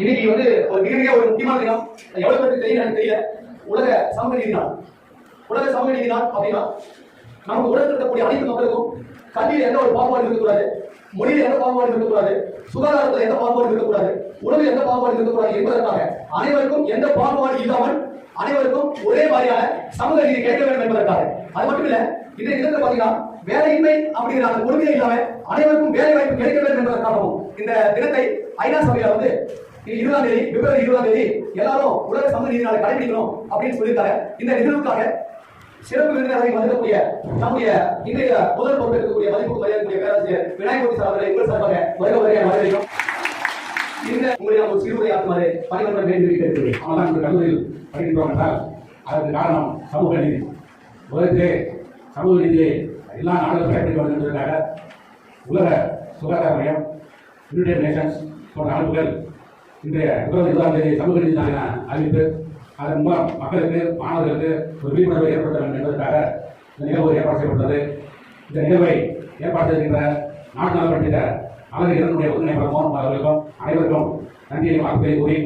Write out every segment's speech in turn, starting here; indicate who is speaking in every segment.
Speaker 1: ஒரு முக்கியமான தினம். எவ்வளவு பேருக்கு தெரியும் தெரியல. உலக சமூக நீதி நாள். உலக சமூக நீதி நாள் அப்படின்னா நமக்கு உலகத்தில் இருக்கக்கூடிய அனைத்து மக்களுக்கும் கல்வியில் எந்த ஒரு பாகுபாடு இருக்கக்கூடாது. மொழியில் எந்த பாகுபாடு இருக்கக்கூடாது. சுகாதாரத்தில் எந்த பாகுபாடு இருக்கக்கூடாது. உணவில் எந்த பாகுபாடு இருக்கக்கூடாது என்பதற்காக அனைவருக்கும் எந்த பாகுபாடு இல்லாமல் அனைவருக்கும் ஒரே மாதிரியான சமூக நீதி கிடைக்க வேண்டும் என்பதற்காக. அது மட்டும் இல்ல இந்த இடத்துல பாத்தீங்கன்னா வேலையின்மை அப்படிங்கிற அந்த கொடுமையை இல்லாம அனைவருக்கும் வேலை வாய்ப்பு கிடைக்க வேண்டும் என்பதற்காகவும் இந்த தினத்தை ஐநா சபையில வந்து இருபதாம் தேதி பிப்ரவரி இருபதாம் தேதி எல்லாரும் உலக சமூக நீதி நாளை கடைபிடிக்கணும் அப்படின்னு சொல்லியிருக்காங்க. இந்த நிகழ்வுக்காக சிறப்பு விருந்தினராக வந்திருக்கக்கூடிய நம்முடைய இன்றைய முதல் பொறுப்பு இருக்கக்கூடிய மதிப்பு மரியாதைக்குரிய பேராசிரியர் விநாயகமூர்த்தி சார் அவர்களை உங்கள் சார்பாக வருக வருக வரவேற்கும் இந்த உங்களுடைய ஒரு சிறுமுறை ஆக்குமாறு பணிமன்றம் வேண்டி கேட்கிறேன்
Speaker 2: ஆனால் இந்த கல்லூரியில் படிக்கின்றோம் என்றால் அதற்கு காரணம் சமூக நீதி. உலகத்திலே சமூக நீதியை எல்லா நாடுகளும் கடைபிடிக்க வேண்டும் என்பதற்காக உலக சுகாதார மையம் யுனைடெட் நேஷன்ஸ் போன்ற அமைப்புகள் இன்றைய பிப்ரவரி இருபதாம் தேதி சமூக நீதி நாளின அறிவித்து அதன் மூலம் மக்களுக்கு மாணவர்களுக்கு ஒரு விழிப்புணர்வை ஏற்படுத்த வேண்டும் என்பதற்காக இந்த நிகழ்வு ஏற்பாடு செய்யப்பட்டது இந்த நிகழ்வை ஏற்பாடு செய்கின்ற நாட்டு நாள் அழகு இரண்டுடைய ஒருங்கிணைப்பாளர் அவர்களுக்கும் அனைவருக்கும் நன்றியை வாக்குகளை கூறி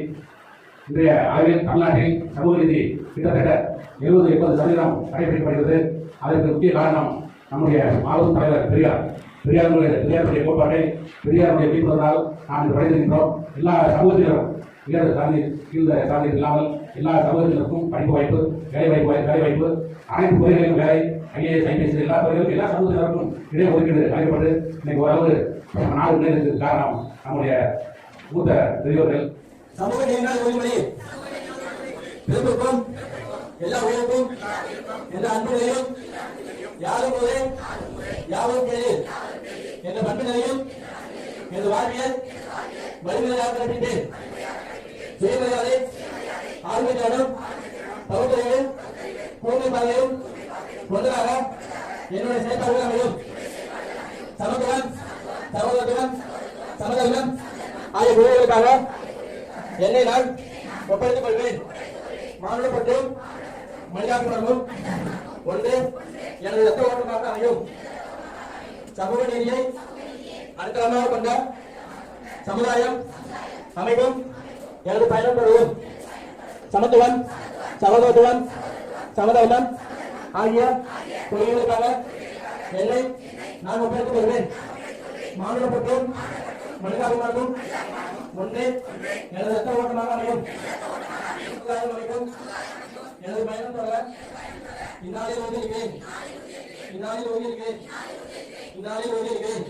Speaker 2: இன்றைய அளவில் தமிழ்நாட்டில் சமூக நீதி கிட்டத்தட்ட எழுபது எண்பது சதவீதம் கடைபிடிக்கப்படுகிறது. அதற்கு முக்கிய காரணம் நம்முடைய மாபெரும் தலைவர் பெரியார். பெரியாருடைய பெரியாருடைய கோட்பாட்டை பெரியாருடைய விழிப்புணர்வால் நாம் இன்று எல்லா சமூகத்தினரும் உயர்ந்த சாதி கீழ்ந்த சாதி இல்லாமல் எல்லா சமூகத்தினருக்கும் படிப்பு வாய்ப்பு வேலை வாய்ப்பு வேலை வாய்ப்பு அனைத்து துறைகளிலும் வேலை ஐஏஎஸ் ஐபிஎஸ் எல்லா துறைகளும் எல்லா சமூகத்தினருக்கும் இடையே ஒதுக்கீடு அளிக்கப்பட்டு இன்னைக்கு ஓரளவு நம்ம நாடு முன்னேறதுக்கு காரணம் நம்முடைய மூத்த பெரியோர்கள்.
Speaker 3: சமூக நீதினால் உரிமொழி பிறப்புக்கும் எல்லா உயிர்க்கும் என்ற அன்புகளையும் யாரும் போதே யாவும் கேளு வலிமையாக கற்பித்தேன் சுயமரியாதை பகுத்தறிவும் கூர்மை பார்வையும் கொண்டதாக என்னுடைய செயற்பாடுகள் அமையும். சமத்துவம் சகோதரத்துவம் சமதர்மம் ஆகிய குழுக்களுக்காக என்னை நான் ஒப்படைத்துக் கொள்வேன். மனிதாபிமானமும் ஒன்று. எனது ரத்த ஓட்டமாக அமையும். சமூக நீதியை அடித்தளமாக கொண்ட சமுதாயம் அமைக்கும் எனது பயணம் தொடரும் சமத்துவம் சகோதரத்துவம் சமதவனம் ஆகிய கொள்கைகளுக்காக என்னை நான் ஒப்படைத்துக் கொள்வேன் மானுடப்பட்டும் மனிதாபிமானமும் ஒன்று எனது ரத்த ஓட்டமாக அமையும். சமுதாயம் அமைக்கும். எனது பயணம் தொடர இந்நாளில் ஓதியிருக்கிறேன் இந்நாளில் ஓதியிருக்கிறேன் இந்நாளில் ஓதியிருக்கிறேன்